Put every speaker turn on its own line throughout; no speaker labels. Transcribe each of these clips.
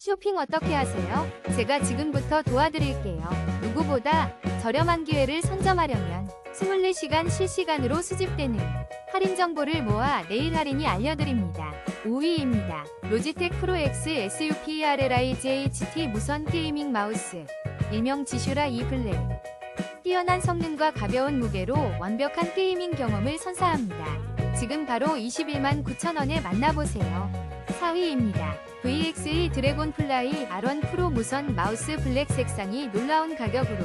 쇼핑 어떻게 하세요? 제가 지금부터 도와드릴게요. 누구보다 저렴한 기회를 선점하려면 24시간 실시간으로 수집되는 할인 정보를 모아 내일 할인이 알려드립니다. 5위입니다. 로지텍 프로 X SUPRLIJHT 무선 게이밍 마우스 일명 지슈라 E 블랙 뛰어난 성능과 가벼운 무게로 완벽한 게이밍 경험을 선사합니다. 지금 바로 21만 9천원에 만나보세요. 4위입니다. VXE 드래곤 플라이 R1 프로 무선 마우스 블랙 색상이 놀라운 가격으로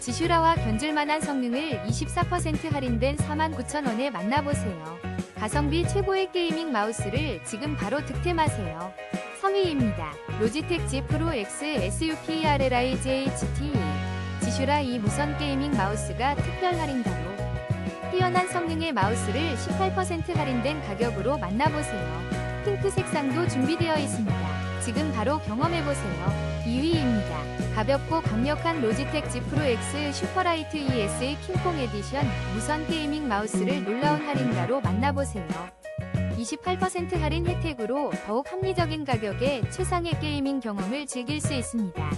지슈라와 견줄만한 성능을 24% 할인된 49,000원에 만나보세요. 가성비 최고의 게이밍 마우스를 지금 바로 득템하세요. 3위입니다. 로지텍 G 프로 X SUPRLIJHT 지슈라 이 무선 게이밍 마우스가 특별 할인가로 뛰어난 성능의 마우스를 18% 할인된 가격으로 만나보세요. 핑크 색상도 준비되어 있습니다. 지금 바로 경험해보세요. 2위입니다. 가볍고 강력한 로지텍 Z 프로 X 슈퍼라이트 ES 킹콩 에디션 무선 게이밍 마우스를 놀라운 할인가로 만나보세요. 28% 할인 혜택으로 더욱 합리적인 가격에 최상의 게이밍 경험을 즐길 수 있습니다.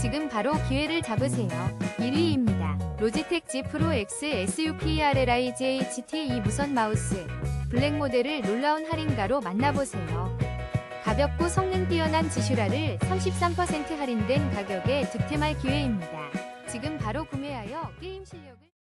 지금 바로 기회를 잡으세요. 1위입니다. 로지텍 Z 프로 X SUPRLIJHT 이 무선 마우스 블랙 모델을 놀라운 할인가로 만나보세요. 가볍고 성능 뛰어난 지슈라를 33% 할인된 가격에 득템할 기회입니다. 지금 바로 구매하여 게임 실력을